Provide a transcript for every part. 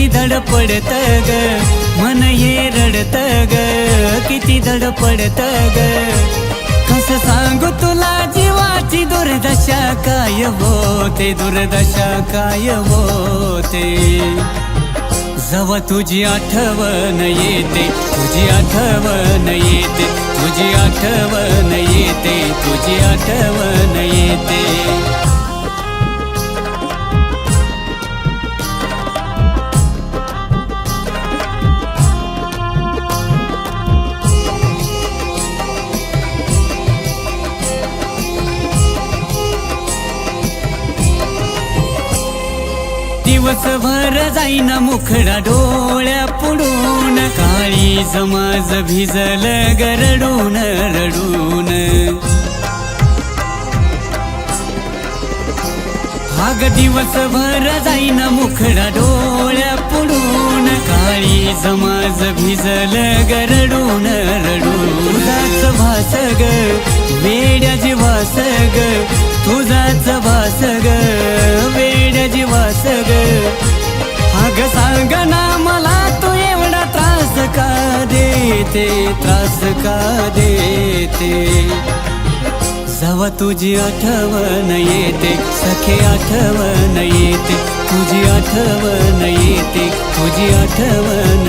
किती धडपडत ग? मन हे रडत ग. किती धडपडत ग? कस सांगू तुला जीवाची दुर्दशा काय होते? दुर्दशा काय होते? जव तुझी आठवण येते तुझी आठवण येते तुझी आठवण येते तुझी आठवण येते. दिवसभर जाईना मुखडा डोळ्या पुडून काळी जमाज भिजल गरडून रडून. हाग दिवसभर जाईना मुखडा डोळ्या काळी जमाज भिजल गरडून रडून. तुझाच भास ग वासग तुझाच भास ग वासग अग सांग ना मला तू एवढा त्रास का देते? त्रास का देते? जवा तुझी आठवण येते सखे आठवण येते तुझी आठवण येते. तुझी आठवण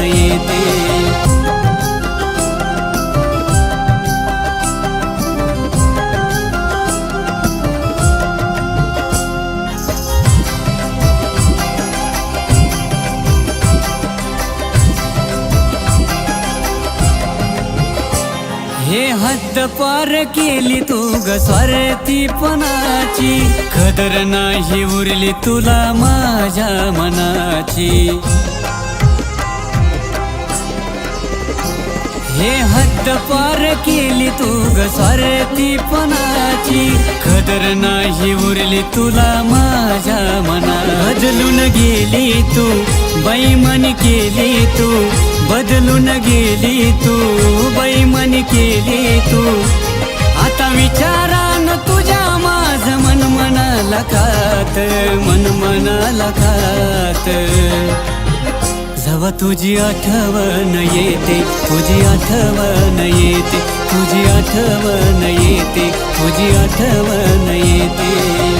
पार केली तू ग स्वार्थीपणाची खदर नाही उरली तुला माझ्या मनाची. हे हद्द पार केली तू ग स्वार्थीपणाची खदर नाही उरली तुला माझ्या मना बदलून गेली तू बैमन केली तू. बदलून गेली तू बैमन केली तू. आता विचारान तुझ्या माझ मन मनाला खात मन मनाला खात जवा तुझी आठवण येते तुझी आठवण येते तुझी आठवण येते तुझी आठवण येते.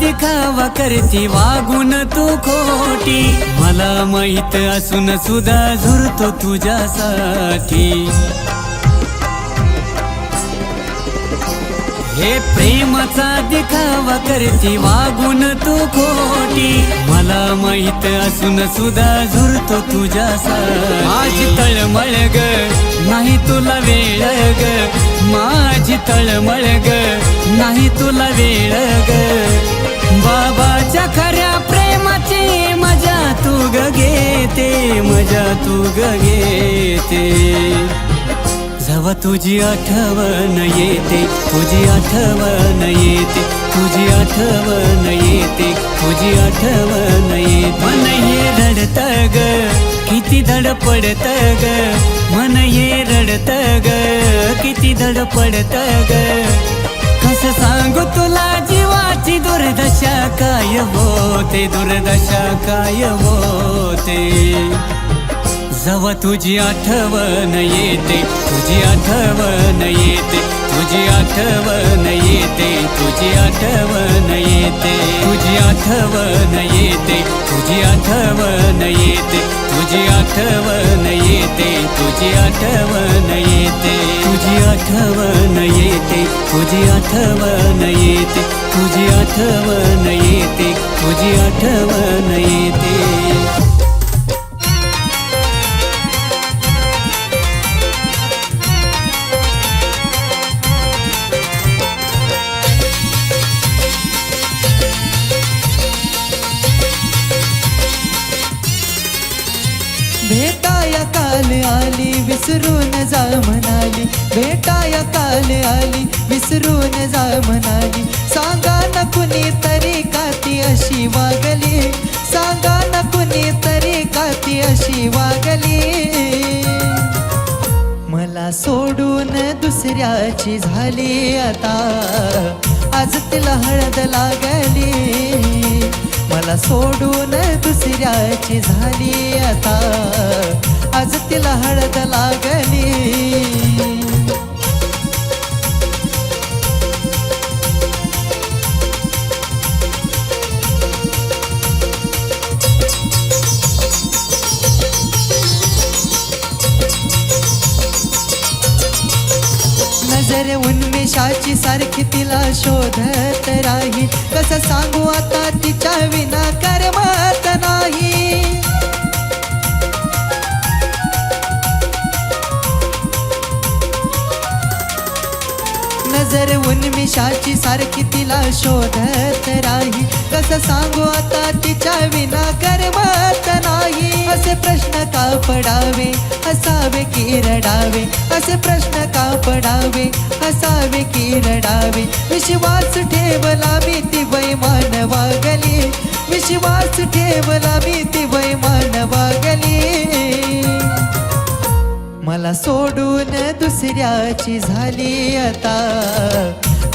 दिखावा करती वागून तू खोटी. मला माहीत असून सुद्धा झुरतो तुझ्यासाठी. हे प्रेमाचा दिखावा करती वागून तू खोटी. मला माहीत असून सुद्धा झुरतो तुझ्यासाठी. माझी तळमळ ग नाही तुला वेळ ग. माझी तळमळ ग. नाही तुला वेळ ग. बाबाच्या खऱ्या प्रेमाची मजा तू ग घेते मजा तू ग घेते. जवा तुझी आठवण येते तुझी आठवण येते तुझी आठवण येते तुझी आठवण येते. मन रडत ग. किती धडपडत ग? मन ये रडत ग. किती धडपडत ग? कस सांगू तुला जीवाची दुर्दशा काय होते? दुर्दशा काय होते? जवा तुझी आठवण येते तुझी आठवण येते तुझी आठवण येते तुझी आठवण येते तुझी आठवण येते तुझी आठवण येते. तुझी आठवण येते तुझी आठवण येते तुझी आठवण येते तुझी आठवण येते तुझी आठवण येते तुझी आठवण येते. विसरून जा म्हणाली भेटाया काल आली विसरून जा म्हणाली. सांगा ना कुणी तरी का ती अशी वागली सांगा ना कुणी तरी का ती अशी वागली. मला सोडून दुसऱ्याची झाली आता आज तिला हळद लागली. मला सोडून दुसऱ्याची झाली आता आज तिला हळद लागली. नजर उन्मेषाची सारखी तिला शोधत राही. कसं सांगू आता तिच्या विना करमत नाही. जर उन्मिषाची सारखी तिला शोधत राही. कसं सांगू आता तिच्या विना करमत नाही. असे प्रश्न का पडावे? असावे की रडावे? असे प्रश्न का पडावे? असावे की रडावे? विश्वास ठेवला मी ती वैमान वागली विश्वास ठेवला मी ती वैमान वागली मला सोडून दुसऱ्याची झाली आता.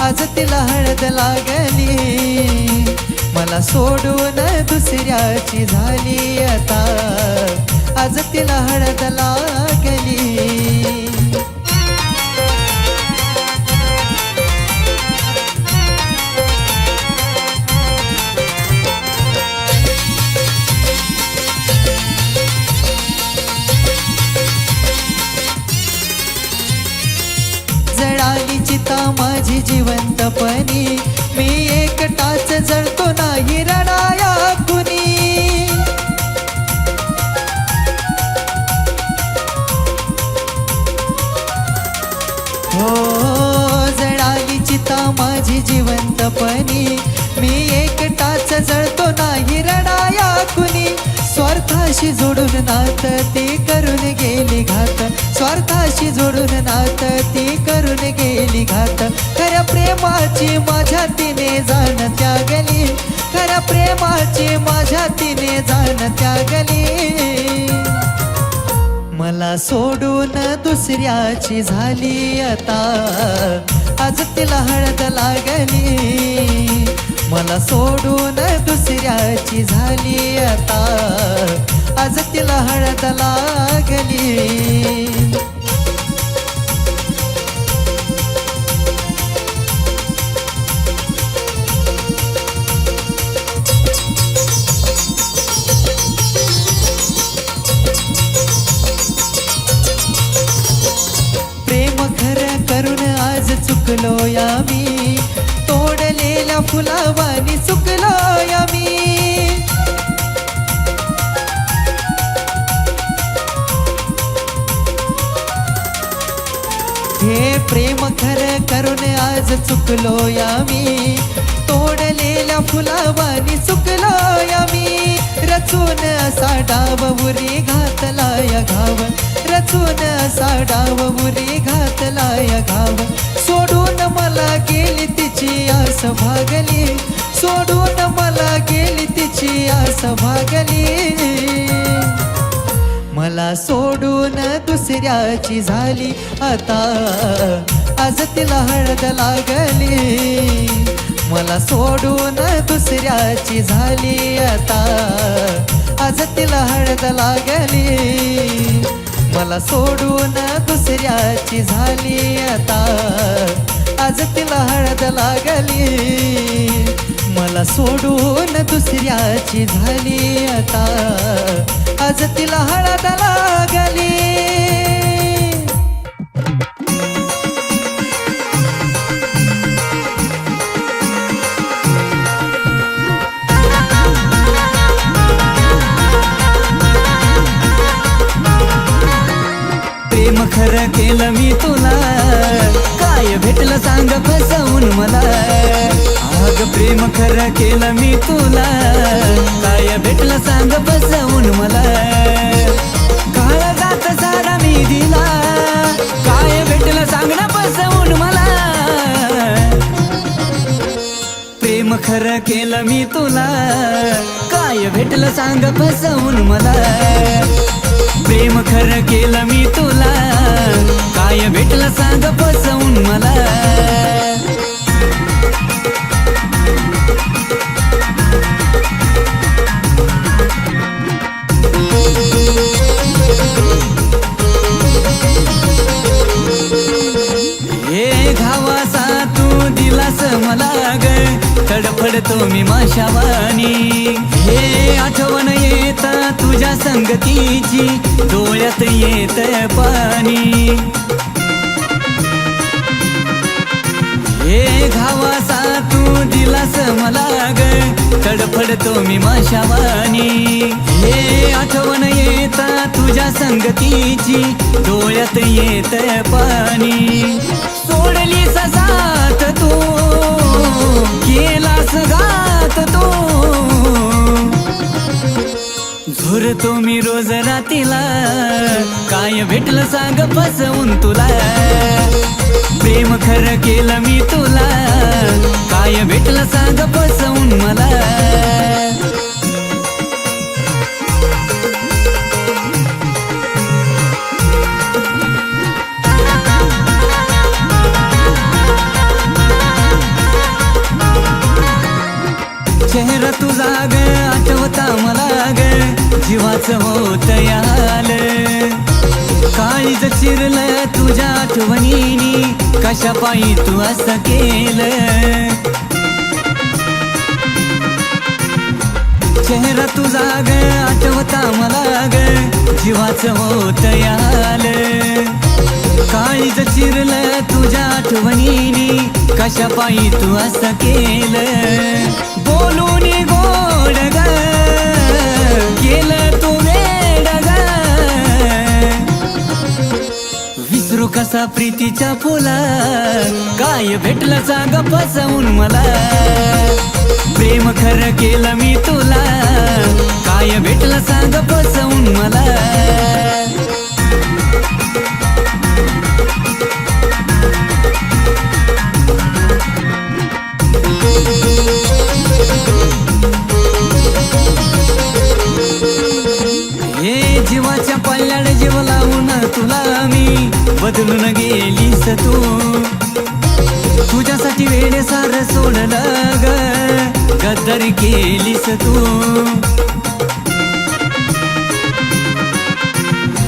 आज तिला हळद लागली. मला सोडून दुसऱ्याची झाली आता. आज तिला हळद लागली. आता माझी जिवंतपणी. मी एकटाच जळतो नाही रडाया कुणी हो जळाली चिता माझी जिवंतपणी. मी एकटाच जळतो नाही रडाया कुणी स्वार्थाशी जोडून नात ते करून गेली घात. स्वार्थाशी जोडून नात ती करून गेली घात. खऱ्या प्रेमाची माझ्या तिने जाण त्यागली. खऱ्या प्रेमाची माझ्या तिने जाण त्यागली. मला सोडून दुसऱ्याची झाली आता. आज तिला हळद लागली. मला सोडून दुसऱ्याची झाली आता. आज तिला हळद लागली. प्रेम खरं करून आज चुकलो या मी या फुलावानी सुकलो आम्ही. मी हे प्रेम खर करून आज चुकलो आम्ही. मी तोडलेल्या फुलावानी चुकलो मी. रचून असा डाव उरी घातला घाव. रचून असा डाव उरी घातलाय घाव. सोडून मला गेली तिची आस भागली. सोडून मला गेली तिची आस भागली. मला सोडून दुसऱ्याची झाली. आता आज तिला हळद लागली. मला सोडून दुसऱ्याची झाली आता. आज तिला हळद लागली. मला सोडून दुसऱ्याची झाली आता. आज तिला हळद लागली. मला सोडून दुसऱ्याची झाली आता. आज तिला हळद लागली. खरं केलं मी तुला. काय भेटलं सांग फसवून मला. आग प्रेम खरं केलं मी तुला. काय भेटलं सांग फसवून मला. काळ जात सारा मी दिला. काय भेटलं सांग ना फसवून मला. प्रेम खरं केलं मी तुला. काय भेटलं सांग फसवून मला. प्रेम खरं केलं मी तुला. काय भेटलं सांग फसवून मला. संगतीची डोळ्यात येत पाणी. हे घावासा तू दिलास मला ग तडफडतो मी माशावानी हे आठवण येता तुझ्या संगतीची डोळ्यात येत पाणी. सोडली सजात तू केलास गा झुरतो मी रोज रातीला काय भेटलं सांग फसवून तुला. प्रेम खरं केलं मी तुला. काय भेटलं सांग फसवून मला. तोच होत याल. काळीज चिरलं तुझ्या आठवणीनी. कशा पायी तू असं केलं? चेहरा तुझा ग आठवता मला ग. जीवाच होत याल. काळीज चिरलं तुझ्या आठवणीनी. कशा पायी तू असं केलं? बोलून गोड ग. असा प्रीतीच्या फुला काय भेटलं सांग फसवून मला. प्रेम खरं केलं मी तुला. काय भेटलं सांग फसवून मला. हे जीवाच्या पल्ल्याड जीवला तुला मी बदलून गेलीस तू. तुझ्यासाठी वेळे सार सोडलं ग गद्दार केलीस तू.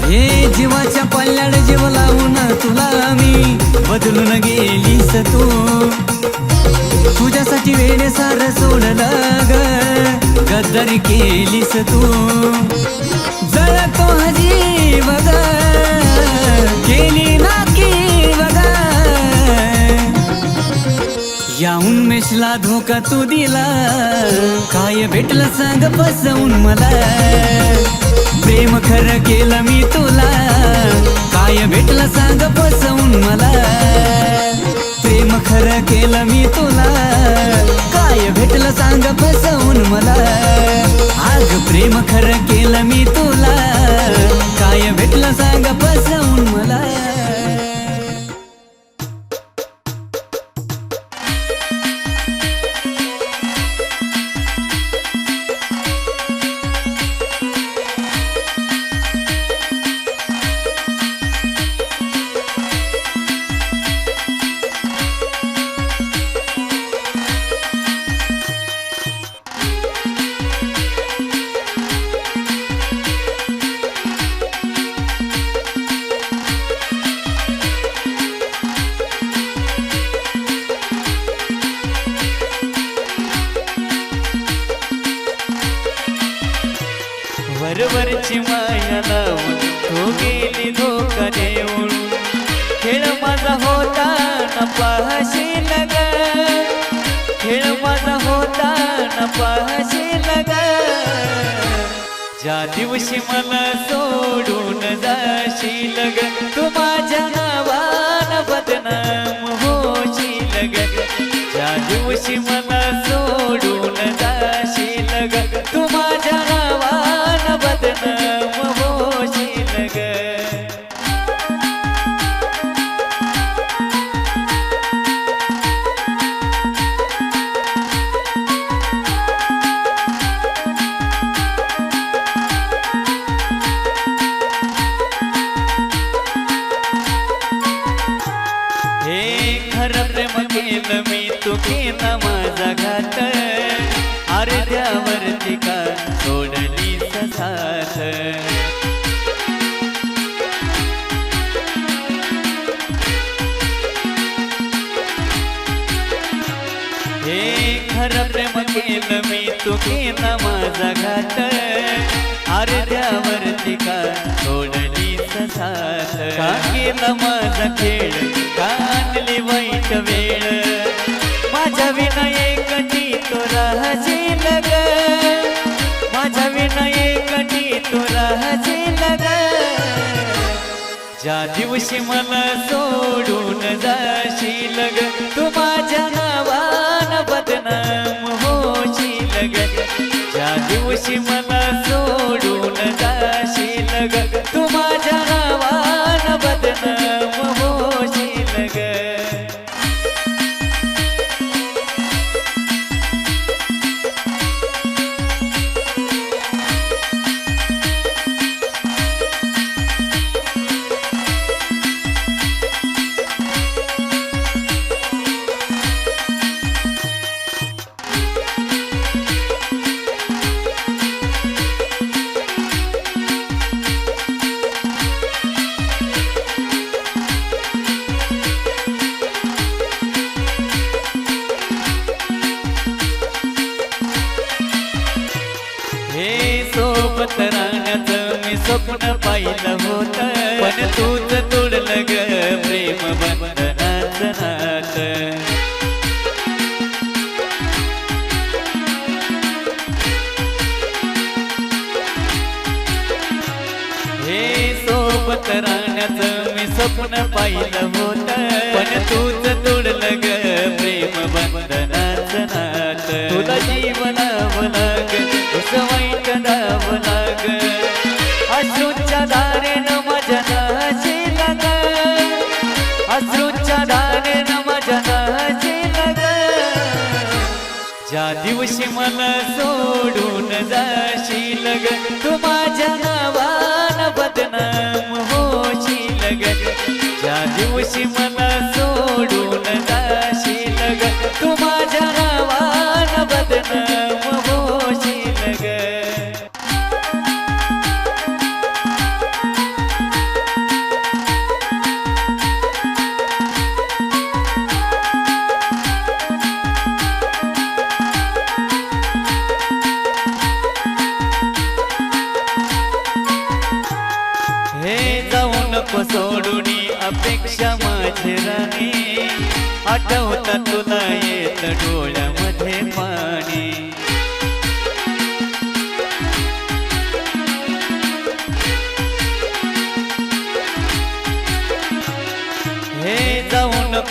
हे जीवाच्या पल्ल्याड जीव लावून तुला मी बदलून गेलीस तू. तुझ्यासाठी वेळे सार सोडलं ग गद्दार केलीस तू. जळतो हा जीव ग केली नाकी बघा. या उन्मेषला धोका तू दिला. काय भेटलं सांग बसवून मला. प्रेम खरं केलं मी तुला. काय भेटलं सांग बसवून मला. प्रेम खरं केलं मी तुला. काय भेटलं सांग बसवून मला. आग प्रेम खरं केलं मी तुला. काय भेटलं सांग बसवून मला ज्या दिवशी मला सोडून जाशील ग तू माझ्या नावान बदनाम होशील ग. ज्या दिवशी मला सोडून केलं मी तू केला माझा घात अर्ध्यावरती का सोडली साथ हे खरं प्रेम केलं मी तू केला माझा घात अर्ध्यावरती का सोडली साथ का केला माझा खेळ का आणली वाईट वेळ. माझ्या विनयकटी तो राहजी लग माझ्या विनयकटी तो राहजी लग ज्या दिवशी मला सोडून जाशील ग तू माझ्या नावान बदनाम होशील ग. ज्या दिवशी मला सोडून जा सोबत राहण्याचं मी स्वप्न पाहिलं होत. पण तूच तोडलं ग प्रेम बंधनाचं नात. तुला जीवनावं लाग तुझं वाईट दावं लाग. अश्रूच्या दारेनं माझ्या नाची लाग अश्रूच्या दारेनं माझ्या नाची लाग ज्या दिवशी मला सोडून जाशील ग तू माझ्या नावा बदना ज्या दिवशी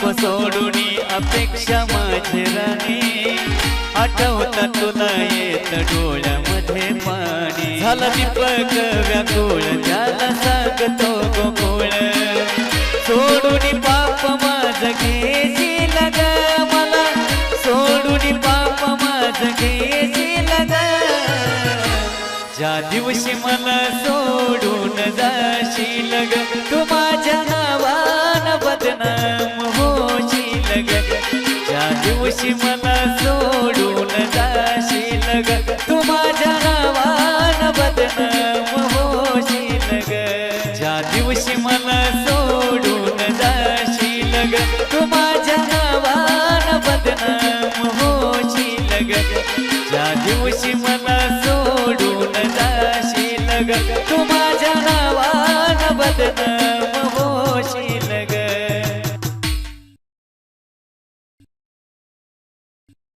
नको सोडून अपेक्षा माझे राणी. आठवता तुला येत डोळ्यामध्ये पाणी. झाला दीपक व्याकुळ त्याला सांगतो गोकुळ. सोडून पाप माझ घेशील ग मला. सोडून पाप माझ घेशील ग. ज्या दिवशी मला सोडून जाशील ग तू माझ्या दिवशी